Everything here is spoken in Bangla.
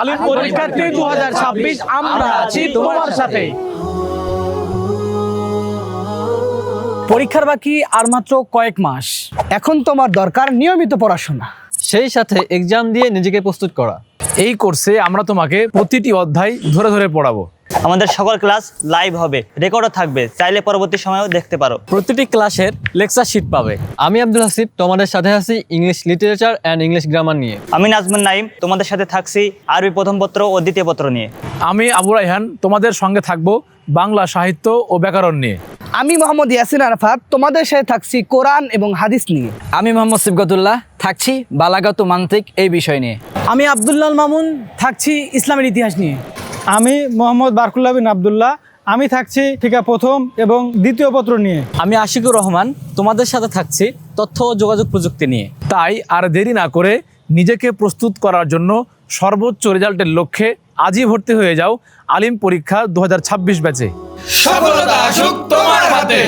আলিম পরীক্ষার্থী দু আমরা আছি তোমার সাথে। পরীক্ষার বাকি আর মাত্র কয়েক মাস। এখন তোমার দরকার নিয়মিত পড়াশোনা। সেই সাথে এক্সাম দিয়ে নিজেকে প্রস্তুত করা। এই কোর্সে আমরা তোমাকে প্রতিটি অধ্যায় ধরে ধরে পড়াবো। আমাদের সকল ক্লাস লাইভ হবে রেকর্ডও থাকবে চাইলে পরবর্তী সময়েও দেখতে পারো। প্রতিটি ক্লাসের লেকচার শিট পাবে। আমি আব্দুল হাসিব তোমাদের সাথে আছি English literature and English grammar নিয়ে। আমি নাজমুন নাইম তোমাদের সাথে থাকছি আরবি প্রথম পত্র ও দ্বিতীয় পত্র নিয়ে। আমি আবু রাইহান তোমাদের সঙ্গে থাকব বাংলা সাহিত্য ও ব্যাকরণ নিয়ে। আমি মোহাম্মদ ইয়াসিন আরাফাত তোমাদের সাথে থাকছি কোরআন এবং হাদিস নিয়ে। আমি মোহাম্মদ সিবগতুল্লাহ থাকছি বালাগত মান্তিক এই বিষয় নিয়ে। আমি আব্দুল্লাল মামুন থাকছি ইসলামের ইতিহাস নিয়ে। আমি মোহাম্মদ বারকুল্লাহ বিন আবদুল্লাহ। আমি থাকছি ঠিকা প্রথম এবং দ্বিতীয় পত্র নিয়ে। আমি আশিকুর রহমান তোমাদের সাথে থাকছি তথ্য ও যোগাযোগ প্রযুক্তি নিয়ে। তাই আর দেরি না করে নিজেকে প্রস্তুত করার জন্য সর্বোচ্চ রেজাল্টের লক্ষ্যে আজই ভর্তি হয়ে যাও আলিম পরীক্ষা দু হাজার ছাব্বিশ ব্যাচে। সফলতা আসুক তোমার হাতে।